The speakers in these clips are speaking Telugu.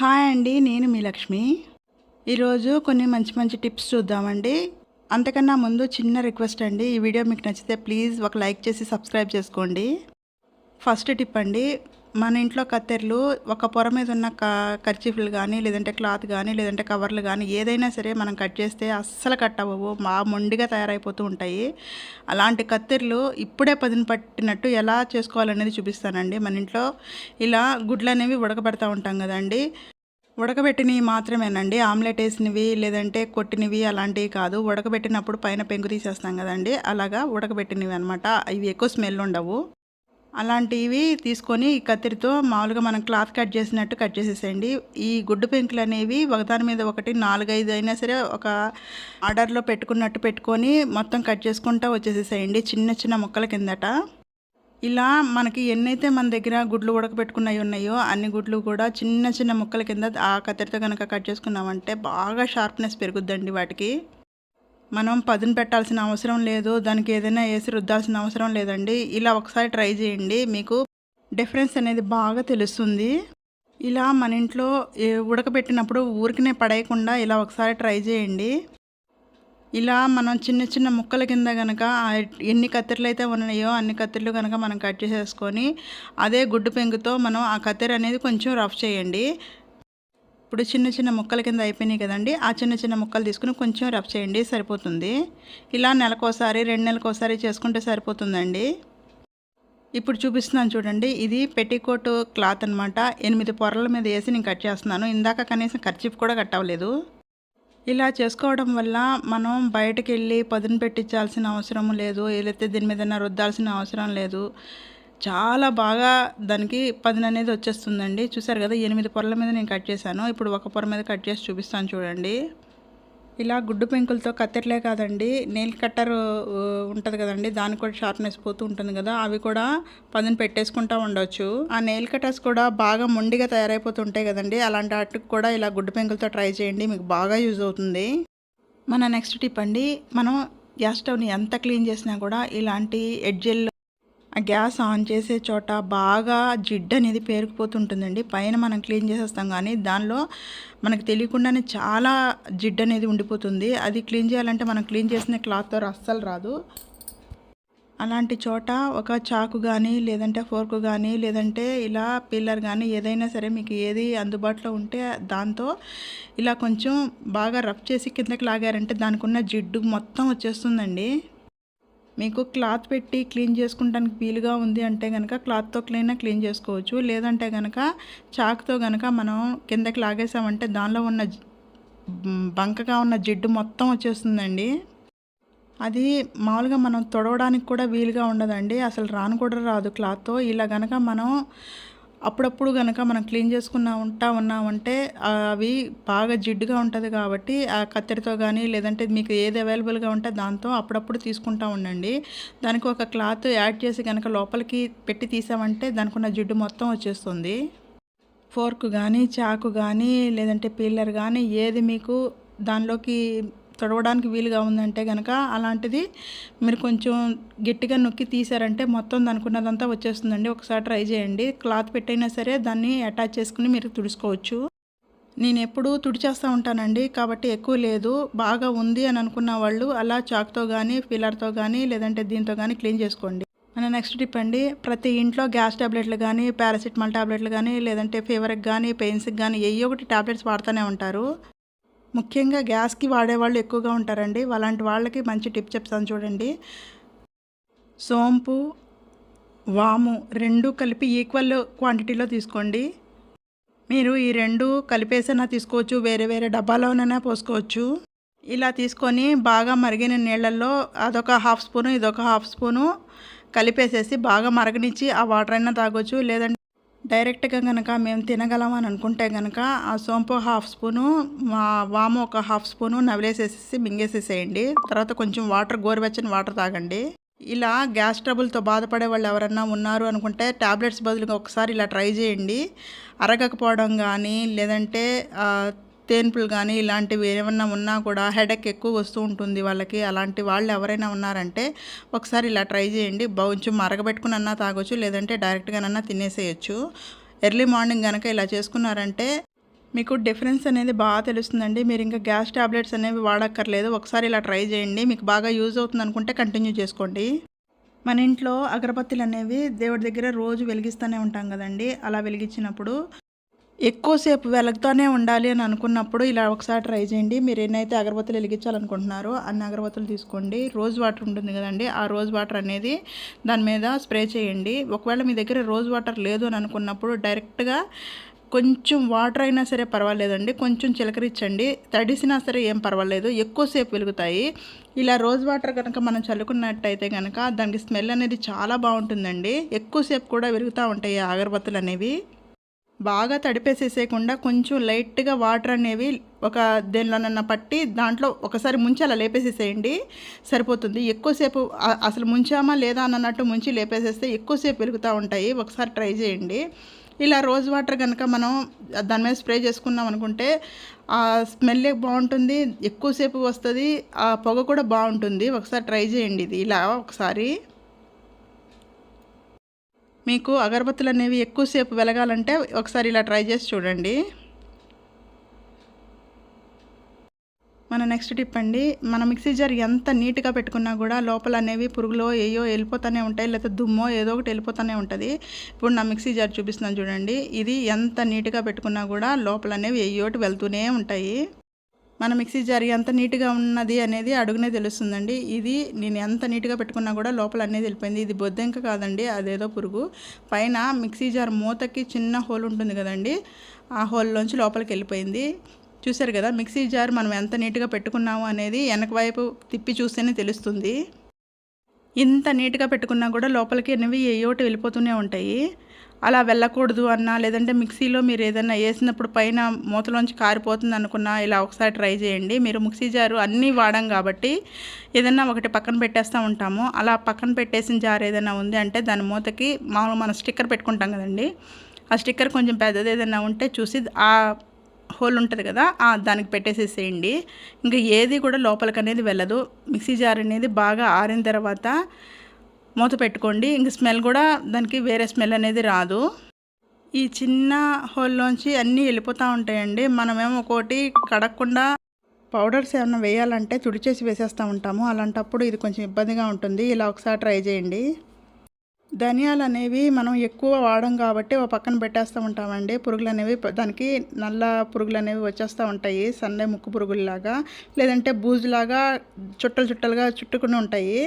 హాయ్ అండి నేను మీ లక్ష్మి. ఈరోజు కొన్ని మంచి మంచి టిప్స్ చూద్దామండి. అంతకన్నా ముందు చిన్న రిక్వెస్ట్ అండి ఈ వీడియో మీకు నచ్చితే ప్లీజ్ ఒక లైక్ చేసి సబ్స్క్రైబ్ చేసుకోండి. ఫస్ట్ టిప్ అండి మన ఇంట్లో కత్తెరలు ఒక పొర మీద ఉన్న క కర్చీఫ్లు కానీ లేదంటే క్లాత్ కానీ లేదంటే కవర్లు కానీ ఏదైనా సరే మనం కట్ చేస్తే అస్సలు కట్ అవ్వవు. మా మొండిగా తయారైపోతూ ఉంటాయి. అలాంటి కత్తెరలు ఇప్పుడే పదిన పట్టినట్టు ఎలా చేసుకోవాలనేది చూపిస్తానండి. మన ఇంట్లో ఇలా గుడ్లు అనేవి ఉడకబెడతా ఉంటాం కదండి. ఉడకబెట్టినవి మాత్రమేనండి. ఆమ్లెట్ వేసినవి లేదంటే కొట్టినవి అలాంటివి కాదు. ఉడకబెట్టినప్పుడు పైన పెంకు తీసేస్తాం కదండి. అలాగా ఉడకబెట్టినవి అనమాట ఇవి ఎక్కువ స్మెల్ ఉండవు. అలాంటివి తీసుకొని ఈ కత్తిరితో మామూలుగా మనం క్లాత్ కట్ చేసినట్టు కట్ చేసేసేయండి. ఈ గుడ్డు పెంకులు అనేవి ఒకదాని మీద ఒకటి నాలుగైదు అయినా సరే ఒక ఆర్డర్లో పెట్టుకున్నట్టు పెట్టుకొని మొత్తం కట్ చేసుకుంటా వచ్చేసేసేయండి చిన్న చిన్న ముక్కల కిందట. ఇలా మనకి ఎన్నైతే మన దగ్గర గుడ్లు ఉడకబెట్టుకున్నవి ఉన్నాయో అన్ని గుడ్లు కూడా చిన్న చిన్న ముక్కల కింద ఆ కత్తిరితో కనుక కట్ చేసుకున్నామంటే బాగా షార్ప్నెస్ పెరుగుద్దండి వాటికి. మనం పదును పెట్టాల్సిన అవసరం లేదు దానికి ఏదైనా వేసి రుద్దాల్సిన అవసరం లేదండి. ఇలా ఒకసారి ట్రై చేయండి. మీకు డిఫరెన్స్ అనేది బాగా తెలుస్తుంది. ఇలా మన ఇంట్లో ఏ- ఉడకబెట్టినప్పుడు ఊరికనే పడేయకుండా ఇలా ఒకసారి ట్రై చేయండి. ఇలా మనం చిన్న చిన్న ముక్కల కింద కనుక ఎన్ని కత్తెరలు అయితే ఉన్నాయో అన్ని కత్తెరలు కనుక మనం కట్ చేసేసుకొని అదే గుడ్డు పెంకుతో మనం ఆ కత్తెర అనేది కొంచెం రఫ్ చేయండి. ఇప్పుడు చిన్న చిన్న ముక్కల కింద అయిపోయినాయి కదండి. ఆ చిన్న చిన్న ముక్కలు తీసుకుని కొంచెం రఫ్ చేయండి సరిపోతుంది. ఇలా నెలకోసారి రెండు నెలకోసారి చేసుకుంటే సరిపోతుందండి. ఇప్పుడు చూపిస్తున్నాను చూడండి. ఇది పెట్టికోట్ క్లాత్ అనమాట ఎనిమిది పొరల మీద వేసి నేను కట్ చేస్తున్నాను. ఇందాక కనీసం ఖర్చీఫ్ కూడా కట్ అవ్వలేదు. ఇలా చేసుకోవడం వల్ల మనం బయటకు వెళ్ళి పదును పెట్టించాల్సిన అవసరం లేదు. లేకపోతే దీని మీద రుద్దాల్సిన అవసరం లేదు. చాలా బాగా దానికి పదిన అనేది వచ్చేస్తుందండి. చూసారు కదా ఎనిమిది పొరల మీద నేను కట్ చేశాను. ఇప్పుడు ఒక పొర మీద కట్ చేసి చూపిస్తాను చూడండి. ఇలా గుడ్డు పెంకులతో కత్తెరలే కాదండి. నెయిల్ కట్టర్ ఉంటుంది కదండి. దానికి కూడా షార్ప్నెస్ పోతూ ఉంటుంది కదా అవి కూడా పదును పెట్టేసుకుంటూ ఉండొచ్చు. ఆ నెయిల్ కట్టర్స్ కూడా బాగా మొండిగా తయారైపోతుంటాయి కదండి. అలాంటి వాటికి కూడా ఇలా గుడ్డు పెంకులతో ట్రై చేయండి. మీకు బాగా యూజ్ అవుతుంది. మన నెక్స్ట్ టిప్ అండి. మనం గ్యాస్ స్టవ్ని ఎంత క్లీన్ చేసినా కూడా ఇలాంటి ఎడ్జెల్ గ్యాస్ ఆన్ చేసే చోట బాగా జిడ్డు అనేది పేరుకుపోతుంటుందండి. పైన మనం క్లీన్ చేసేస్తాం కానీ దానిలో మనకు తెలియకుండానే చాలా జిడ్డు అనేది ఉండిపోతుంది. అది క్లీన్ చేయాలంటే మనం క్లీన్ చేసిన క్లాత్తో అస్సలు రాదు. అలాంటి చోట ఒక చాకు కానీ లేదంటే ఫోర్క్ కానీ లేదంటే ఇలా పిల్లర్ కానీ ఏదైనా సరే మీకు ఏది అందుబాటులో ఉంటే దాంతో ఇలా కొంచెం బాగా రఫ్ చేసి కిందకి లాగారంటే దానికి ఉన్న జిడ్డు మొత్తం వచ్చేస్తుందండి. మీకు క్లాత్ పెట్టి క్లీన్ చేసుకుంటానికి వీలుగా ఉంది అంటే కనుక క్లాత్తో క్లీన్ క్లీన్ చేసుకోవచ్చు. లేదంటే కనుక చాకుతో కనుక మనం కిందకి లాగేసామంటే దానిలో ఉన్న బంకగా ఉన్న జిడ్డు మొత్తం వచ్చేస్తుందండి. అది మామూలుగా మనం తొడవడానికి కూడా వీలుగా ఉండదండి. అసలు రాను కూడా రాదు క్లాత్తో. ఇలా కనుక మనం అప్పుడప్పుడు కనుక మనం క్లీన్ చేసుకున్నా ఉంటా ఉన్నామంటే అవి బాగా జిడ్డుగా ఉంటుంది కాబట్టి ఆ కత్తెరతో కానీ లేదంటే మీకు ఏది అవైలబుల్గా ఉంటే దాంతో అప్పుడప్పుడు తీసుకుంటా ఉండండి. దానికి ఒక క్లాత్ యాడ్ చేసి కనుక లోపలికి పెట్టి తీసామంటే దానికి ఉన్న జిడ్డు మొత్తం వచ్చేస్తుంది. ఫోర్క్ కానీ చాకు కానీ లేదంటే పీలర్ కానీ ఏది మీకు దానిలోకి తొడవడానికి వీలుగా ఉందంటే కనుక అలాంటిది మీరు కొంచెం గట్టిగా నొక్కి తీసారంటే మొత్తం దానికున్నదంతా వచ్చేస్తుందండి. ఒకసారి ట్రై చేయండి. క్లాత్ పెట్టైనా సరే దాన్ని అటాచ్ చేసుకుని మీరు తుడుచుకోవచ్చు. నేను ఎప్పుడూ తుడిచేస్తూ ఉంటానండి. కాబట్టి ఎక్కువ లేదు. బాగా ఉంది అని అనుకున్న వాళ్ళు అలా చాక్తో కానీ ఫిల్లర్తో కానీ లేదంటే దీంతో కానీ క్లీన్ చేసుకోండి. మన నెక్స్ట్ టిప్ అండి. ప్రతి ఇంట్లో గ్యాస్ టాబ్లెట్లు కానీ పారాసిటమాల్ టాబ్లెట్లు కానీ లేదంటే ఫీవర్కి కానీ పెయిన్స్కి కానీ ఏ ఒకటి టాబ్లెట్స్ వాడుతూనే ఉంటారు. ముఖ్యంగా గ్యాస్కి వాడేవాళ్ళు ఎక్కువగా ఉంటారండి. అలాంటి వాళ్ళకి మంచి టిప్ చెప్తాను చూడండి. సోంపు వాము రెండు కలిపి ఈక్వల్ క్వాంటిటీలో తీసుకోండి. మీరు ఈ రెండు కలిపేసైనా తీసుకోవచ్చు. వేరే వేరే డబ్బాలోనైనా పోసుకోవచ్చు. ఇలా తీసుకొని బాగా మరిగిన నీళ్ళల్లో అదొక హాఫ్ స్పూను ఇదొక హాఫ్ స్పూను కలిపేసేసి బాగా మరగనిచ్చి ఆ వాటర్ అయినా తాగొచ్చు. లేదంటే డైరెక్ట్గా కనుక మేము తినగలం అని అనుకుంటే కనుక ఆ సోంపు హాఫ్ స్పూను మా వాము ఒక హాఫ్ స్పూను నవిలేసేసి మింగేసేసేయండి. తర్వాత కొంచెం వాటర్ గోరువెచ్చని వాటర్ తాగండి. ఇలా గ్యాస్ ట్రబుల్తో బాధపడే వాళ్ళు ఎవరన్నా ఉన్నారు అనుకుంటే టాబ్లెట్స్ బదులుగా ఒకసారి ఇలా ట్రై చేయండి. అరగకపోవడం కానీ లేదంటే తేన్పులు కానీ ఇలాంటివి ఏమన్నా ఉన్నా కూడా హెడెక్ ఎక్కువ వస్తూ ఉంటుంది వాళ్ళకి. అలాంటి వాళ్ళు ఎవరైనా ఉన్నారంటే ఒకసారి ఇలా ట్రై చేయండి. కొంచెం మరగబెట్టుకునన్నా తాగొచ్చు లేదంటే డైరెక్ట్గానన్నా తినేసేయచ్చు. ఎర్లీ మార్నింగ్ కనుక ఇలా చేసుకున్నారంటే మీకు డిఫరెన్స్ అనేది బాగా తెలుస్తుందండి. మీరు ఇంకా గ్యాస్ టాబ్లెట్స్ అనేవి వాడక్కర్లేదు. ఒకసారి ఇలా ట్రై చేయండి. మీకు బాగా యూజ్ అవుతుంది అనుకుంటే కంటిన్యూ చేసుకోండి. మన ఇంట్లో అగరబత్తులు అనేవి దేవుడి దగ్గర రోజు వెలిగిస్తూనే ఉంటాం కదండి. అలా వెలిగించినప్పుడు ఎక్కువసేపు వెలుగుతూనే ఉండాలి అని అనుకున్నప్పుడు ఇలా ఒకసారి ట్రై చేయండి. మీరు ఎన్నైతే అగరబత్తులు వెలిగించాలనుకుంటున్నారో అన్ని అగరబత్తులు తీసుకోండి. రోజ్ వాటర్ ఉంటుంది కదండి ఆ రోజ్ వాటర్ అనేది దాని మీద స్ప్రే చేయండి. ఒకవేళ మీ దగ్గర రోజ్ వాటర్ లేదు అని అనుకున్నప్పుడు డైరెక్ట్గా కొంచెం వాటర్ అయినా సరే పర్వాలేదండి. కొంచెం చిలకరించండి తడిసినా సరే ఏం పర్వాలేదు. ఎక్కువసేపు వెలుగుతాయి. ఇలా రోజ్ వాటర్ కనుక మనం చల్లుకున్నట్టయితే కనుక దానికి స్మెల్ అనేది చాలా బాగుంటుందండి. ఎక్కువసేపు కూడా వెలుగుతూ ఉంటాయి అగరబత్తులు అనేవి. బాగా తడిపేసేసేయకుండా కొంచెం లైట్గా వాటర్ అనేవి ఒక దేనిలోనన్నా పట్టి దాంట్లో ఒకసారి ముంచి అలా లేపేసేసేయండి. సరిపోతుంది. ఎక్కువసేపు అసలు ముంచామా లేదా అన్నట్టు ముంచి లేపేసేస్తే ఎక్కువసేపు పెరుగుతూ ఉంటాయి. ఒకసారి ట్రై చేయండి. ఇలా రోజ్ వాటర్ కనుక మనం దాని మీద స్ప్రే చేసుకున్నాం అనుకుంటే ఆ స్మెల్ బాగుంటుంది ఎక్కువసేపు వస్తుంది ఆ పొగ కూడా బాగుంటుంది. ఒకసారి ట్రై చేయండి ఇది. ఇలా ఒకసారి. మీకు అగరబత్తులు అనేవి ఎక్కువసేపు వెలగాలంటే ఒకసారి ఇలా ట్రై చేసి చూడండి. మన నెక్స్ట్ టిప్ అండి మన మిక్సీ జార్ ఎంత నీట్గా పెట్టుకున్నా కూడా లోపల అనేవి పురుగులో ఏయో వెళ్ళిపోతూనే ఉంటాయి లేకపోతే దుమ్మో ఏదో ఒకటి వెళ్ళిపోతూనే ఉంటుంది. ఇప్పుడు నా మిక్సీ జార్ చూపిస్తున్నాను చూడండి ఇది ఎంత నీట్గా పెట్టుకున్నా కూడా లోపల అనేవి ఏయోటి వెళ్తూనే ఉంటాయి. మన మిక్సీ జారి ఎంత నీట్గా ఉన్నది అనేది అడుగునే తెలుస్తుందండి. ఇది నేను ఎంత నీట్గా పెట్టుకున్నా కూడా లోపల అనేది వెళ్ళిపోయింది ఇది బొద్దెంక కాదండి అదేదో పురుగు. పైన మిక్సీ జార్ మూతకి చిన్న హోల్ ఉంటుంది కదండి ఆ హోల్లోంచి లోపలికి వెళ్ళిపోయింది. చూసారు కదా మిక్సీ జార్ మనం ఎంత నీట్గా పెట్టుకున్నాము అనేది వెనక వైపు తిప్పి చూస్తేనే తెలుస్తుంది. ఇంత నీట్గా పెట్టుకున్నా కూడా లోపలికి అనేవి ఏయోటి వెళ్ళిపోతూనే ఉంటాయి. అలా వెళ్ళకూడదు అన్నా లేదంటే మిక్సీలో మీరు ఏదైనా వేసినప్పుడు పైన మూతలోంచి కారిపోతుంది అనుకున్నా ఇలా ఒకసారి ట్రై చేయండి. మీరు మిక్సీ జారు అన్నీ వాడాం కాబట్టి ఏదైనా ఒకటి పక్కన పెట్టేస్తూ ఉంటాము. అలా పక్కన పెట్టేసిన జార్ ఏదైనా ఉంది అంటే దాని మూతకి మామూలు మనం స్టిక్కర్ పెట్టుకుంటాం కదండి. ఆ స్టిక్కర్ కొంచెం పెద్దది ఏదైనా ఉంటే చూసి ఆ హోల్ ఉంటుంది కదా దానికి పెట్టేసేసేయండి. ఇంకా ఏది కూడా లోపలికి అనేది వెళ్ళదు. మిక్సీ జార్ అనేది బాగా ఆరిన తర్వాత మూత పెట్టుకోండి. ఇంక స్మెల్ కూడా దానికి వేరే స్మెల్ అనేది రాదు. ఈ చిన్న హోల్లోంచి అన్నీ వెళ్ళిపోతూ ఉంటాయండి. మనమేమో ఒకటి కడగకుండా పౌడర్స్ ఏమైనా వేయాలంటే తుడిచేసి వేసేస్తూ ఉంటాము. అలాంటప్పుడు ఇది కొంచెం ఇబ్బందిగా ఉంటుంది. ఇలా ఒకసారి ట్రై చేయండి. ధనియాలు అనేవి మనం ఎక్కువ వాడం కాబట్టి ఒక పక్కన పెట్టేస్తూ ఉంటామండి. పురుగులు అనేవి దానికి నల్ల పురుగులు అనేవి వచ్చేస్తూ ఉంటాయి. సన్నే ముక్కు పురుగుల్లాగా లేదంటే బూజులాగా చుట్టలు చుట్టలుగా చుట్టుకుని ఉంటాయి.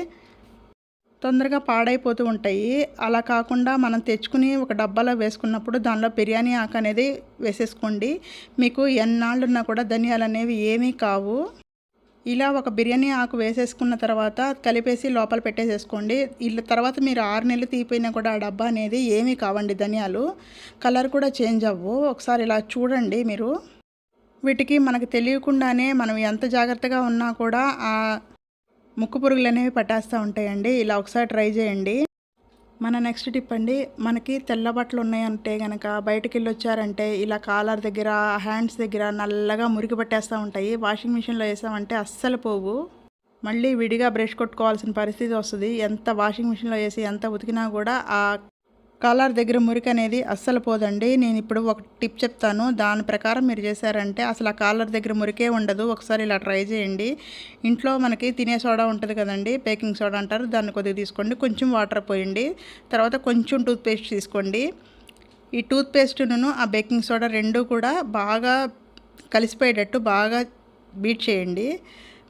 తొందరగా పాడైపోతూ ఉంటాయి. అలా కాకుండా మనం తెచ్చుకుని ఒక డబ్బాలో వేసుకున్నప్పుడు దానిలో బిర్యానీ ఆకు అనేది వేసేసుకోండి. మీకు ఎన్నాళ్ళున్నా కూడా ధనియాలు అనేవి ఏమీ కావు. ఇలా ఒక బిర్యానీ ఆకు వేసేసుకున్న తర్వాత కలిపేసి లోపల పెట్టేసేసుకోండి. ఇలా తర్వాత మీరు ఆరు నెలలు తీపోయినా కూడా ఆ డబ్బా అనేది ఏమీ కావండి ధనియాలు. కలర్ కూడా చేంజ్ అవ్వు. ఒకసారి ఇలా చూడండి మీరు. వీటికి మనకు తెలియకుండానే మనం ఎంత జాగ్రత్తగా ఉన్నా కూడా ఆ ముక్కు పురుగులు అనేవి పట్టేస్తూ ఉంటాయండి. ఇలా ఒకసారి ట్రై చేయండి. మన నెక్స్ట్ టిప్ అండి మనకి తెల్ల బట్టలు ఉన్నాయంటే కనుక బయటకు వెళ్ళి వచ్చారంటే ఇలా కాలర్ దగ్గర హ్యాండ్స్ దగ్గర నల్లగా మురికి పట్టేస్తూ ఉంటాయి. వాషింగ్ మిషన్లో వేసామంటే అస్సలు పోవు. మళ్ళీ విడిగా బ్రష్ కొట్టుకోవాల్సిన పరిస్థితి వస్తుంది. ఎంత వాషింగ్ మిషన్లో వేసి ఎంత ఉతికినా కూడా ఆ కాలర్ దగ్గర మురికి అనేది అస్సలు పోదండి. నేను ఇప్పుడు ఒక టిప్ చెప్తాను. దాని ప్రకారం మీరు చేశారంటే అసలు ఆ కాలర్ దగ్గర మురికే ఉండదు. ఒకసారి ఇలా ట్రై చేయండి. ఇంట్లో మనకి తినే సోడా ఉంటుంది కదండి బేకింగ్ సోడా అంటారు. దాన్ని కొద్దిగా తీసుకోండి. కొంచెం వాటర్ పోయండి. తర్వాత కొంచెం టూత్పేస్ట్ తీసుకోండి. ఈ టూత్పేస్ట్ను ఆ బేకింగ్ సోడా రెండు కూడా బాగా కలిసిపోయేటట్టు బాగా బీట్ చేయండి.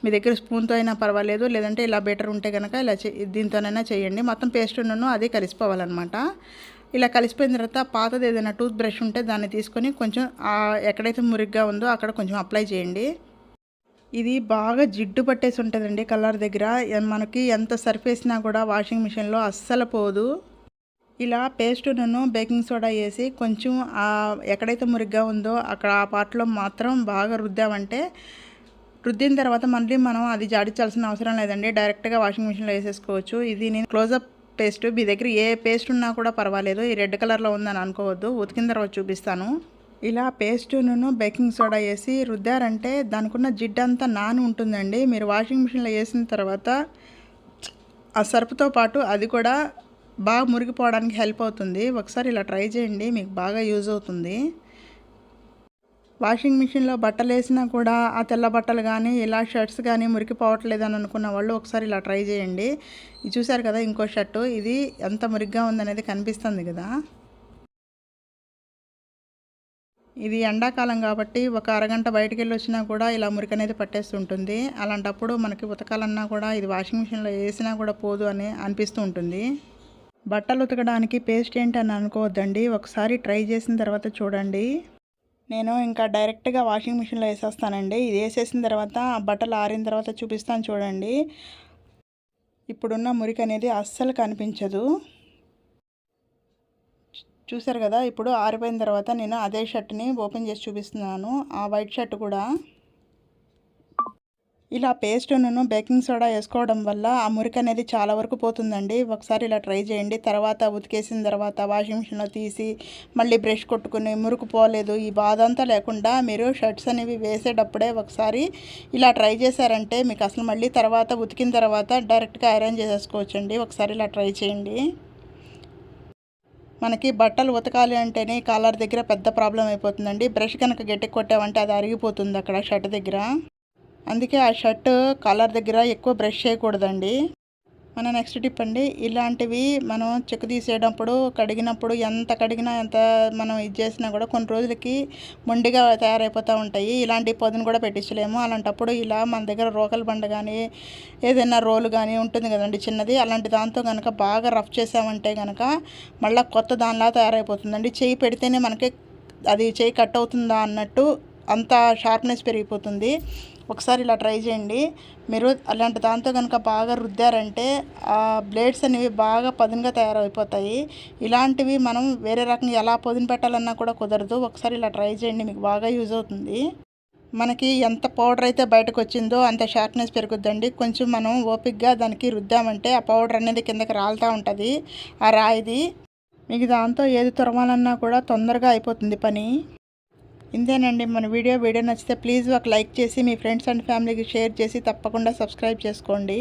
మీ దగ్గర స్పూన్తో అయినా పర్వాలేదు లేదంటే ఇలా బెటర్ ఉంటే కనుక ఇలా దీంతోనైనా చేయండి. మొత్తం పేస్ట్ ఉన్నను అదే కలిసిపోవాలన్నమాట. ఇలా కలిసిపోయిన తర్వాత పాతది ఏదైనా టూత్ బ్రష్ ఉంటే దాన్ని తీసుకొని కొంచెం ఎక్కడైతే మురిగ్గా ఉందో అక్కడ కొంచెం అప్లై చేయండి. ఇది బాగా జిడ్డు పట్టేసి ఉంటుందండి కలర్ దగ్గర. మనకి ఎంత సర్ఫేసినా కూడా వాషింగ్ మిషన్లో అస్సలు పోదు. ఇలా పేస్టును బేకింగ్ సోడా వేసి కొంచెం ఎక్కడైతే మురిగ్గా ఉందో అక్కడ ఆ పార్ట్లో మాత్రం బాగా రుద్దామంటే రుద్దిన తర్వాత మళ్ళీ మనం అది జాడించాల్సిన అవసరం లేదండి. డైరెక్ట్గా వాషింగ్ మిషన్లో వేసేసుకోవచ్చు. ఇది నేను క్లోజప్ పేస్ట్ మీ దగ్గర ఏ పేస్ట్ ఉన్నా కూడా పర్వాలేదు. ఈ రెడ్ కలర్లో ఉందని అనుకోవద్దు. ఉతికిన తర్వాత చూపిస్తాను. ఇలా పేస్టును బేకింగ్ సోడా వేసి రుద్దారంటే దానికున్న జిడ్డంతా నాని ఉంటుందండి. మీరు వాషింగ్ మిషన్లో వేసిన తర్వాత ఆ సర్పుతో పాటు అది కూడా బాగా మురిగిపోవడానికి హెల్ప్ అవుతుంది. ఒకసారి ఇలా ట్రై చేయండి. మీకు బాగా యూజ్ అవుతుంది. వాషింగ్ మిషన్లో బట్టలు వేసినా కూడా ఆ తెల్ల బట్టలు కానీ ఇలా షర్ట్స్ కానీ మురికిపోవట్లేదు అని అనుకున్న వాళ్ళు ఒకసారి ఇలా ట్రై చేయండి. ఇది చూసారు కదా ఇంకో షర్టు. ఇది ఎంత మురిగ్గా ఉందనేది కనిపిస్తుంది కదా. ఇది ఎండాకాలం కాబట్టి ఒక అరగంట బయటికి వెళ్ళి వచ్చినా కూడా ఇలా మురికి అనేది పట్టేస్తుంటుంది. అలాంటప్పుడు మనకి ఉతకాలన్నా కూడా ఇది వాషింగ్ మిషన్లో వేసినా కూడా పోదు అని అనిపిస్తూ ఉంటుంది. బట్టలు ఉతకడానికి పేస్ట్ ఏంటి అని అనుకోవద్దండి. ఒకసారి ట్రై చేసిన తర్వాత చూడండి. నేను ఇంకా డైరెక్ట్గా వాషింగ్ మిషన్లో వేసేస్తానండి. ఇది వేసేసిన తర్వాత ఆ బట్టలు ఆరిన తర్వాత చూపిస్తాను చూడండి. ఇప్పుడున్న మురికి అనేది అస్సలు కనిపించదు. చూసారు కదా ఇప్పుడు ఆరిపోయిన తర్వాత నేను అదే షర్ట్ని ఓపెన్ చేసి చూపిస్తున్నాను. ఆ వైట్ షర్ట్ కూడా ఇలా పేస్ట్ను బేకింగ్ సోడా వేసుకోవడం వల్ల ఆ మురికి అనేది చాలా వరకు పోతుందండి. ఒకసారి ఇలా ట్రై చేయండి. తర్వాత ఉతికేసిన తర్వాత వాషింగ్ మిషన్లో తీసి మళ్ళీ బ్రష్ కొట్టుకుని మురుకు పోలేదు. ఈ బాధ అంతా లేకుండా మీరు షర్ట్స్ అనేవి వేసేటప్పుడే ఒకసారి ఇలా ట్రై చేశారంటే మీకు అసలు మళ్ళీ తర్వాత ఉతికిన తర్వాత డైరెక్ట్గా ఐరన్ చేసేసుకోవచ్చండి. ఒకసారి ఇలా ట్రై చేయండి. మనకి బట్టలు ఉతకాలి అంటేనే కాలర్ దగ్గర పెద్ద ప్రాబ్లం అయిపోతుందండి. బ్రష్ కనుక గట్టి కొట్టామంటే అది అరిగిపోతుంది అక్కడ షర్ట్ దగ్గర. అందుకే ఆ షర్ట్ కాలర్ దగ్గర ఎక్కువ బ్రష్ చేయకూడదండి. మన నెక్స్ట్ టిప్ అండి ఇలాంటివి మనం చెక్కు తీసేటప్పుడు కడిగినప్పుడు ఎంత కడిగినా ఎంత మనం ఇది చేసినా కూడా కొన్ని రోజులకి మొండిగా తయారైపోతూ ఉంటాయి. ఇలాంటి పొదును కూడా పెట్టించలేము. అలాంటప్పుడు ఇలా మన దగ్గర రోకలు బండ కానీ ఏదైనా రోలు కానీ ఉంటుంది కదండి చిన్నది అలాంటి దాంతో కనుక బాగా రఫ్ చేసామంటే కనుక మళ్ళీ కొత్త దానిలా తయారైపోతుందండి. చేయి పెడితేనే మనకి అది చేయి కట్ అవుతుందా అన్నట్టు అంత షార్ప్నెస్ పెరిగిపోతుంది. ఒకసారి ఇలా ట్రై చేయండి. మీరు అలాంటి దాంతో కనుక బాగా రుద్దారంటే ఆ బ్లేడ్స్ అనేవి బాగా పదునుగా తయారైపోతాయి ఇలాంటివి మనం వేరే రకంగా ఎలా పదును పెట్టాలన్నా కూడా కుదరదు. ఒకసారి ఇలా ట్రై చేయండి మీకు బాగా యూజ్ అవుతుంది. మనకి ఎంత పౌడర్ అయితే బయటకు వచ్చిందో అంత షార్ప్నెస్ పెరుగుద్దండి. కొంచెం మనం ఓపిక్గా దానికి రుద్దామంటే ఆ పౌడర్ అనేది కిందకి రాలుతూ ఉంటుంది. ఆ రాయిది మీకు దాంతో ఏది తురమాలన్నా కూడా తొందరగా అయిపోతుంది పని. ఇంతేనండి మన వీడియో వీడియో నచ్చితే ప్లీజ్ ఒక లైక్ చేసి మీ ఫ్రెండ్స్ అండ్ ఫ్యామిలీకి షేర్ చేసి తప్పకుండా సబ్స్క్రైబ్ చేసుకోండి.